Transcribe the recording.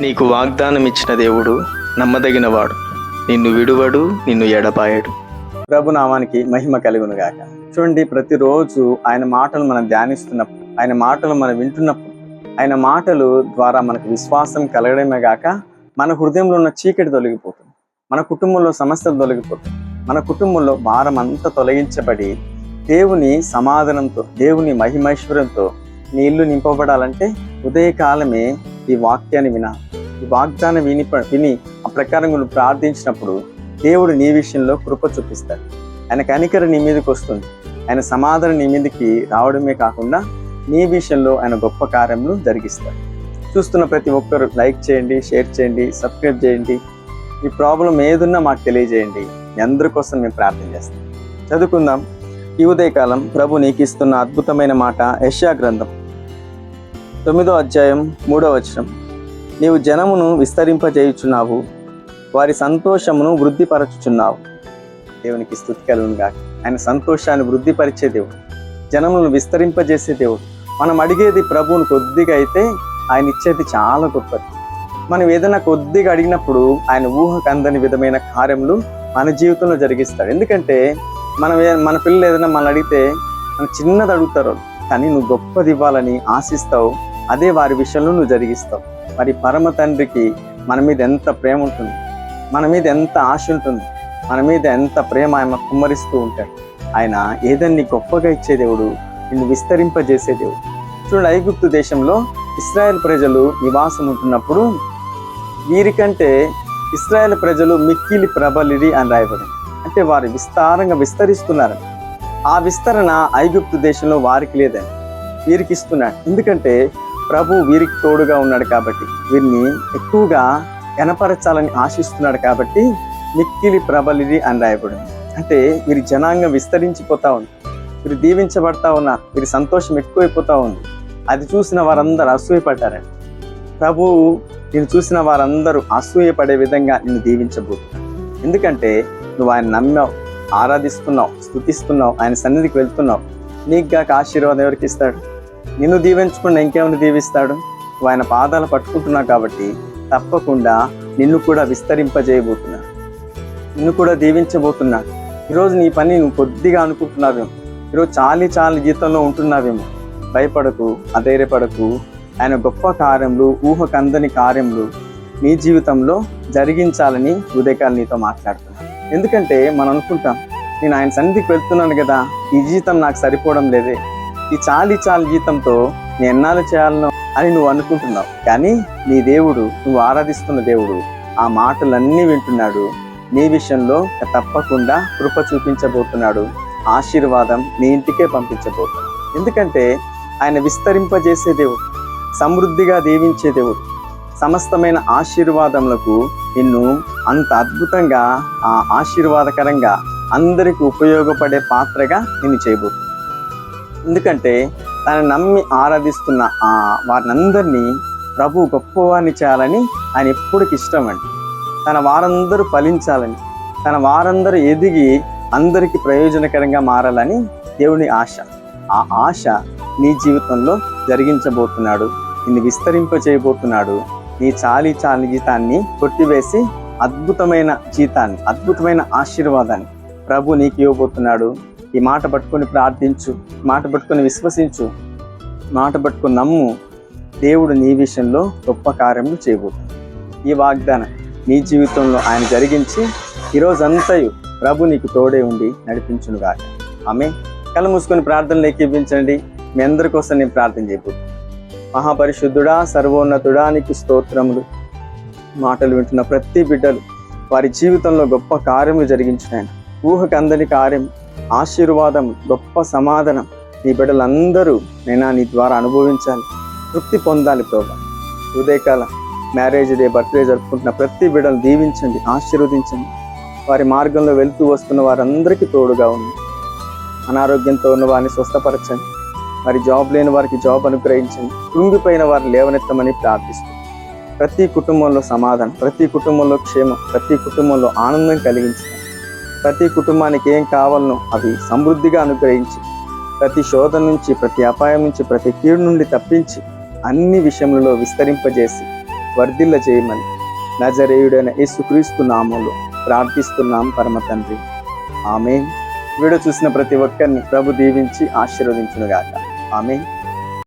నీకు వాగ్దానం ఇచ్చిన దేవుడు నమ్మదగినవాడు. నిన్ను విడువడు నిన్ను ఎడపాయడు ప్రభు నామానికి మహిమ కలుగును గాక. చూడండి ప్రతిరోజు ఆయన మాటలు మనం ధ్యానిస్తున్నప్పుడు ఆయన మాటలు మనం వింటున్నప్పుడు ఆయన మాటలు ద్వారా మనకు విశ్వాసం కలగడమే గాక మన హృదయంలో ఉన్న చీకటి తొలగిపోతుంది. మన కుటుంబంలో సమస్యలు తొలగిపోతుంది. మన కుటుంబంలో భారం అంతా తొలగించబడి దేవుని సమాధానంతో దేవుని మహిమైశ్వర్యంతో నీ ఇల్లు నింపబడాలంటే ఉదయకాలమే ఈ వాక్యాన్ని విన. ఈ వాగ్దానం విని విని ఆ ప్రకారం నువ్వు ప్రార్థించినప్పుడు దేవుడు నీ విషయంలో కృప చూపిస్తాడు. ఆయన కనికర నీ మీదకి వస్తుంది. ఆయన సమాధానం నీ మీదకి రావడమే కాకుండా నీ విషయంలో ఆయన గొప్ప కార్యములు జరిగిస్తాడు. చూస్తున్న ప్రతి ఒక్కరు లైక్ చేయండి షేర్ చేయండి సబ్స్క్రైబ్ చేయండి. ఈ ప్రాబ్లం ఏదున్నా మాకు తెలియజేయండి. మీ అందరి కోసం మేము ప్రార్థన చేస్తాం. చదువుకుందాం. ఈ ఉదయకాలం ప్రభు నీకు ఇస్తున్న అద్భుతమైన మాట యష్యా గ్రంథం. తొమ్మిదో అధ్యాయం మూడో వచనం. నీవు జనమును విస్తరింపజేయుచున్నావు వారి సంతోషమును వృద్ధిపరచుచున్నావు. దేవునికి స్థుతి కలుగును గాక. ఆయన సంతోషాన్ని వృద్ధిపరిచే దేవుడు. జనములను విస్తరింపజేసే దేవుడు. మనం అడిగేది ప్రభువును కొద్దిగా అయితే ఆయన ఇచ్చేది చాలా గొప్పది. మనం ఏదైనా కొద్దిగా అడిగినప్పుడు ఆయన ఊహకు అందని విధమైన కార్యములు మన జీవితంలో జరిగిస్తాడు ఎందుకంటే మనం మన పిల్లలు ఏదైనా మనం అడిగితే మనం చిన్నది అడుగుతారు. కానీ నువ్వు గొప్పది ఇవ్వాలని ఆశిస్తావు. అదే వారి విషయంలో నువ్వు జరిగిస్తావు. మరి పరమ తండ్రికి మన మీద ఎంత ప్రేమ ఉంటుంది? మన మీద ఎంత ఆశ ఉంటుంది? మన మీద ఎంత ప్రేమ ఆయన కుమ్మరిస్తూ ఉంటాడు? ఆయన ఏదన్ని గొప్పగా ఇచ్చే దేవుడు నిన్ను విస్తరింపజేసే దేవుడు. చూడండి ఐగుప్తు దేశంలో ఇస్రాయెల్ ప్రజలు నివాసం ఉంటున్నప్పుడు వీరికంటే ఇస్రాయెల్ ప్రజలు మిక్కిలి ప్రబలిరి అని రాయబడింది. అంటే వారు విస్తారంగా విస్తరిస్తున్నారు. ఆ విస్తరణ ఐగుప్తు దేశంలో వారికి లేదని వీరికి ఇస్తున్నాడు ఎందుకంటే ప్రభు వీరికి తోడుగా ఉన్నాడు కాబట్టి వీరిని ఎక్కువగా కనపరచాలని ఆశిస్తున్నాడు కాబట్టి మిక్కిలి ప్రబలిది అని రాయబడింది. అంటే వీరి జనాంగం విస్తరించిపోతా ఉంది. వీరు దీవించబడతా ఉన్నారు వీరి సంతోషం ఎక్కువైపోతా ఉంది. అది చూసిన వారందరూ అసూయపడ్డారండి ప్రభు నేను చూసిన వారందరూ అసూయపడే విధంగా నిన్ను దీవించబోతున్నాడు ఎందుకంటే నువ్వు ఆయన నమ్మావు ఆరాధిస్తున్నావు స్థుతిస్తున్నావు ఆయన సన్నిధికి వెళ్తున్నావు. నీకు గాక ఆశీర్వాదం ఎవరికి ఇస్తాడు? నిన్ను దీవించకుండా ఇంకేమైనా దీవిస్తాడు? ఆయన పాదాలు పట్టుకుంటున్నావు కాబట్టి తప్పకుండా నిన్ను కూడా విస్తరింపజేయబోతున్నాడు నిన్ను కూడా దీవించబోతున్నాడు ఈరోజు నీ పని నువ్వు కొద్దిగా అనుకుంటున్నావేమో. ఈరోజు చాలి చాలి జీతంలో ఉంటున్నావేమో. భయపడకు అధైర్యపడకు. ఆయన గొప్ప కార్యములు ఊహకందని కార్యములు నీ జీవితంలో జరిగించాలని ఉదయకాలు నీతో మాట్లాడుతున్నాను ఎందుకంటే మనం అనుకుంటాం నేను ఆయన సన్నిధికి వెళ్తున్నాను కదా ఈ జీతం నాకు సరిపోవడం లేదే. ఈ చాలి చాలి జీతంతో నేను ఎన్నాళ్ళు చేయాలను అని నువ్వు అనుకుంటున్నావు. కానీ నీ దేవుడు నువ్వు ఆరాధిస్తున్న దేవుడు ఆ మాటలన్నీ వింటున్నాడు. నీ విషయంలో తప్పకుండా కృప చూపించబోతున్నాడు. ఆశీర్వాదం నీ ఇంటికే పంపించబోతున్నాడు. ఎందుకంటే ఆయన విస్తరింపజేసే దేవుడు సమృద్ధిగా దీవించే దేవుడు. సమస్తమైన ఆశీర్వాదములకు నిన్ను అంత అద్భుతంగా ఆ ఆశీర్వాదకరంగా అందరికి ఉపయోగపడే పాత్రగా నిన్ను చేయబోతుంది ఎందుకంటే తను నమ్మి ఆరాధిస్తున్న ఆ వారినందరినీ ప్రభు గొప్పవారిని చేయాలని ఆయన ఎప్పటికి ఇష్టం అండి తన వారందరూ ఫలించాలని తన వారందరూ ఎదిగి అందరికీ ప్రయోజనకరంగా మారాలని దేవుని ఆశ. ఆ ఆశ నీ జీవితంలో జరిగించబోతున్నాడు నిన్ను విస్తరింప చేయబోతున్నాడు. నీ చాలి చాలి జీతాన్ని కొట్టివేసి అద్భుతమైన జీతాన్ని అద్భుతమైన ఆశీర్వాదాన్ని ప్రభు నీకు ఇవ్వబోతున్నాడు. ఈ మాట పట్టుకొని ప్రార్థించు మాట పట్టుకొని విశ్వసించు మాట పట్టుకొని నమ్ము దేవుడు నీ విషయంలో గొప్ప కార్యములు చేయబోతున్నాడు. ఈ వాగ్దానం నీ జీవితంలో ఆయన జరిగించి ఈరోజంతయు ప్రభు నీకు తోడే ఉండి నడిపించునుగాక. ఆమె కళ్ళు మూసుకొని ప్రార్థనలు ఎక్కిపించండి. మీ అందరి కోసం నేను ప్రార్థన చేయబోతు మహాపరిశుద్ధుడా సర్వోన్నతుడా నీకు స్తోత్రములు. మాటలు వింటున్న ప్రతి బిడ్డలు వారి జీవితంలో గొప్ప కార్యములు జరిగించిన ఊహకు అందని కార్యం ఆశీర్వాదం గొప్ప సమాధానం నీ బిడ్డలందరూ నేను నీ ద్వారా అనుభవించాలి. తృప్తి పొందాలి ప్రభా. ఉదయకాల మ్యారేజ్ డే బర్త్డే జరుపుకుంటున్న ప్రతి బిడ్డలు దీవించండి ఆశీర్వదించండి. వారి మార్గంలో వెళ్తూ వస్తున్న వారందరికీ తోడుగా ఉంది అనారోగ్యంతో ఉన్న వారిని స్వస్థపరచండి. మరి జాబ్ లేని వారికి జాబ్ అనుగ్రహించండి. కృంగిపోయిన వారిని లేవనెత్తమని ప్రార్థిస్తుంది ప్రతి కుటుంబంలో సమాధానం ప్రతి కుటుంబంలో క్షేమం ప్రతి కుటుంబంలో ఆనందం కలిగించండి. ప్రతి కుటుంబానికి ఏం కావాలనో అవి సమృద్ధిగా అనుగ్రహించి ప్రతి శోధ నుంచి ప్రతి అపాయం నుంచి ప్రతి కీడు నుండి తప్పించి అన్ని విషయములలో విస్తరింపజేసి వర్ధిల్ల చేయమని నజరేయుడైన యేసుక్రీస్తు నామంలో ప్రార్థిస్తున్నాం పరమ తండ్రి. ఆమె వీడియో చూసిన ప్రతి ఒక్కరిని ప్రభు దీవించి ఆశీర్వదించునుగాక. ఆమె